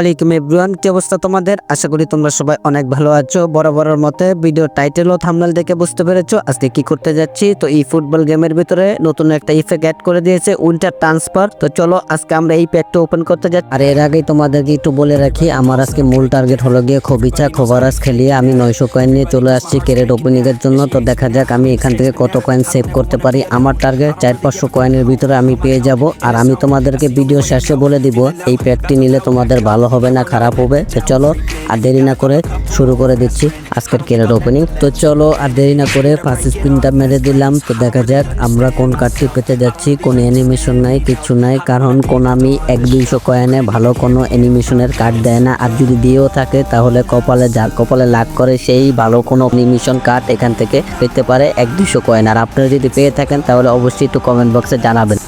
আলাইকুম এভরিওয়ান, কি অবস্থা তোমাদের? আশা করি তোমরা সবাই অনেক ভালো আছো। বরাবরের মতে ভিডিও টাইটেল ও থাম্বনেল দেখে বুঝতে পেরেছ আজকে কি করতে যাচ্ছি। তো এই ফুটবল গেমের ভিতরে নতুন একটা ইফেক্ট অ্যাড করে দিয়েছে উইন্টার ট্রান্সফার তো চলো আজকে আমরা এই প্যাকটা ওপেন করতে যাচ্ছি। আর এর আগেই তোমাদেরকে একটু বলে রাখি, আমার আজকে মূল টার্গেট হলো গিয়ে খবিচা খবরাস খেলিয়ে আমি নয়শো কয়েন নিয়ে চলে আসছি ক্যারেট ওপেনিং এর জন্য। তো দেখা যাক আমি এখান থেকে কত কয়েন সেভ করতে পারি। আমার টার্গেট চার পাঁচশো কয়েনের ভিতরে আমি পেয়ে যাব। আর আমি তোমাদেরকে ভিডিও শেষে বলে দিব, এই প্যাকটি নিলে তোমাদের ভালো হবে না, খারাপ হবে, তো চলো আর দেরি না করে শুরু করে দিচ্ছি আজকের ক্যারেট ওপেনিং তো চলো আর দেরি না করে ফার্স্ট স্পিনটা মেরে দিলাম। তো দেখা যাক আমরা কোন কার্ডটি পেতে যাচ্ছি, কোনো অ্যানিমেশন নাই, কিছু নাই, কারণ কোন আমি এক দুইশো কয়েনে ভালো কোনো অ্যানিমেশনের কার্ড দেয় না। আর যদি দিয়েও থাকে, তাহলে কপালে যা, কপালে লাগ করে সেই ভালো কোনো অ্যানিমেশন কার্ড এখান থেকে পেতে পারে এক দুইশো কয়েন আর আপনারা যদি পেয়ে থাকেন, তাহলে অবশ্যই একটু কমেন্ট বক্সে জানাবেন।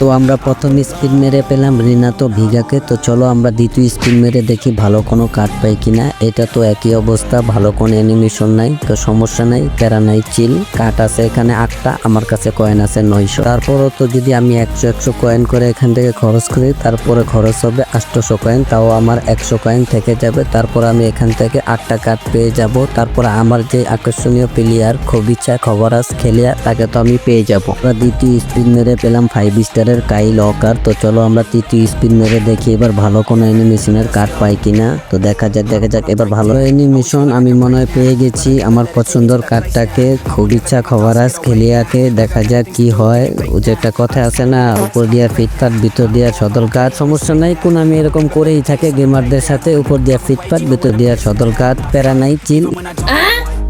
তো আমরা প্রথম স্পিন মেরে পেলাম রিনাতো ভিগাকে। তো চলো আমরা দ্বিতীয় স্পিন মেরে দেখি ভালো কোনো কার্ড পাই কিনা। এটা তো একই অবস্থা, ভালো কোনো অ্যানিমেশন নাই, তো সমস্যা নাই, প্যারা নাই চিল কার্ড আছে এখানে আটটা, আমার কাছে কয়েন আছে নয়শো। তারপরও তো যদি আমি একশো একশো কয়েন করে এখান থেকে খরচ করি, তারপরে খরচ হবে আটশোশো কয়েন তাও আমার একশো কয়েন থেকে যাবে। তারপর আমি এখান থেকে আটটা কার্ড পেয়ে যাব। তারপর আমার যে আকর্ষণীয় প্লেয়ার খবিচা খবরাস খেলিয়া, তাকে তো আমি পেয়ে যাব। দ্বিতীয় স্পিন মেরে পেলাম ফাইভ স্টারের কাই লকার, তো চলো আমরা তৃতীয় স্পিন মেরে দেখি এবার ভালো কোনো অ্যানিমেশনের কার্ড পাই কিনা। তো দেখা যাক দেখা যাক, এবার ভালো অ্যানিমেশন আমি মনে হয় পেয়ে গেছি। আমার পছন্দের কার্ডটাকে খবিচা খবরাস খেলিয়াকে, দেখা যাক কি হয়। ও যে একটা কথা আছে না, উপর দিয়া ফিটপাট ভিতর দিয়া সদল কার্ড সমস্যা নাই, কোন আমি এরকম করেই থাকে গেমারদের সাথে, উপর দিয়া ফিটপাট ভিতর দিয়া সদল কার্ড প্যারা নাই, চিল।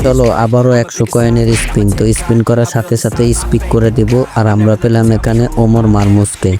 চলো, আবারও একশো কয়েনের স্পিন। তো স্পিন করার সাথে সাথে স্পিক করে দিব, আর আমরা পেলাম এখানে ওমর মারমুসকে।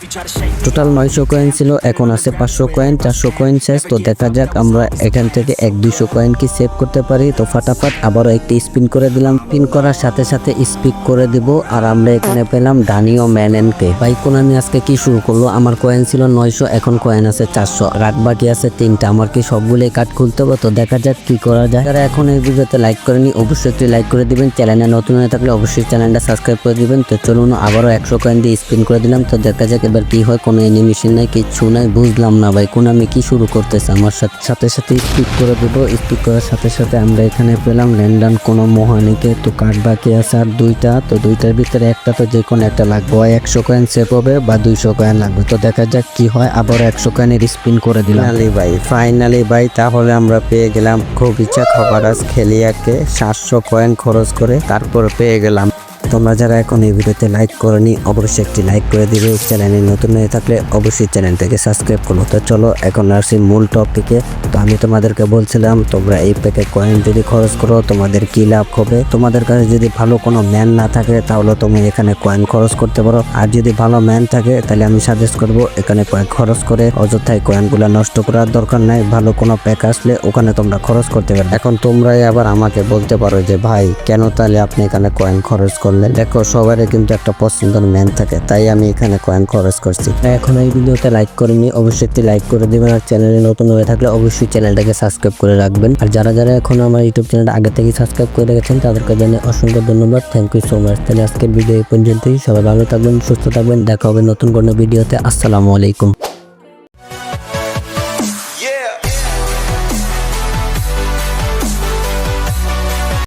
টোটাল নয়শো কয়েন ছিল, এখন আছে পাঁচশো কয়েন, চারশো কয়েন শেষ। তো দেখা যাক, আমরা এখান থেকে এক দুইশো কয়েন কি সেভ করতে পারি। তো ফাটাফাট আবারও একটি স্পিন করে দিলাম। স্পিন করার সাথে সাথে স্পিক করে দিব, আর আমরা এখানে পেলাম ডানিও ম্যান এন্ড কে ভাই কোনামি আজকে কি শুরু করল? আমার কয়েন ছিল নয়শো, এখন কয়েন আছে চারশো। রাত বাকি আছে তিনটা। আমার কি সবগুলোই কাট খুলতে হবে? তো দেখা যাক কি করা যায়। যারা এখন এই ভিডিওতে লাইক করেনি অবশ্যই একটি লাইক করে দিবেন। চ্যানেলে নতুন হয়ে থাকলে অবশ্যই চ্যানেলটা সাবস্ক্রাইব করে দিবেন। তো চলুন আবারও একশো কয়েন দিয়ে স্পিন করে দিলাম। তো দেখা যাক এবার কি হয়। কোনো অ্যানিমেশন নাই, কিচ্ছু নাই। বুঝলাম না ভাই, কোন আমি কি শুরু করতেছে? আমার সাথে সাথে সাথে স্পিক করে দেবো। স্পিক করার সাথে সাথে আমরা এখানে পেলাম ল্যান্ডন কোনো মোহানিকে। তো কার্ড বাকি আছে আর দুইটা। তো দুইটার ভিতরে একটা তো যে কোনো একটা লাগবে। হয় একশো কয়েন সেভ হবে বা দুইশো কয়েন লাগবে। তো দেখা যাক কি হয়। আবার একশো কয়েনের স্পিন করে দিলাম। ভাই ফাইনালি ভাই, তাহলে আমরা পেয়ে গেলাম খুব ইচ্ছা খবরাজ খেলিয়াকে। সাতশো কয়েন খরচ করে তারপর পেয়ে গেলাম। তোমরা যারা এখন এই ভিডিওতে লাইক করনি, অবশ্যই একটি লাইক করে দিবে। চ্যানেলে নতুন হয়ে থাকলে অবশ্যই চ্যানেলটাকে সাবস্ক্রাইব করো। তো চলো, এখন আসি মূল টপিকে তো আমি তোমাদেরকে বলছিলাম, তোমরা এই প্যাকে কয়েন যদি খরচ করো, তোমাদের কি লাভ হবে? তোমাদের কাছে যদি ভালো কোনো ম্যান না থাকে, তাহলে তুমি এখানে কয়েন খরচ করতে পারো। আর যদি ভালো ম্যান থাকে, তাহলে আমি সাজেস্ট করব, এখানে কয়েন খরচ করে অযথায় কয়েনগুলো নষ্ট করার দরকার নাই। ভালো কোনো প্যাক আসলে ওখানে তোমরা খরচ করতে পারো এখন তোমরাই আবার আমাকে বলতে পারো যে, ভাই, কেন তাহলে আপনি এখানে কয়েন খরচ করলেন? দেখো সবারই কিন্তু একটা পছন্দের ম্যান থাকে তাই আমি এখানে কয়েন খরচ করছি। এখন এই ভিডিওতে লাইক করেনি অবশ্যই একটি লাইক করে দিবেন আর চ্যানেলে নতুন হয়ে থাকলে অবশ্যই চ্যানেলটাকে সাবস্ক্রাইব করে রাখবেন। আর যারা যারা এখন আমার ইউটিউব চ্যানেলটা আগে থেকে সাবস্ক্রাইব করে রেখেছেন তাদেরকে জানিয়ে অসংখ্য ধন্যবাদ। থ্যাংক ইউ সো মাচ তাহলে আজকের ভিডিও এই পর্যন্তই। সবাই ভালো থাকবেন সুস্থ থাকবেন। দেখা হবে নতুন কোনো ভিডিওতে আসসালামু আলাইকুম।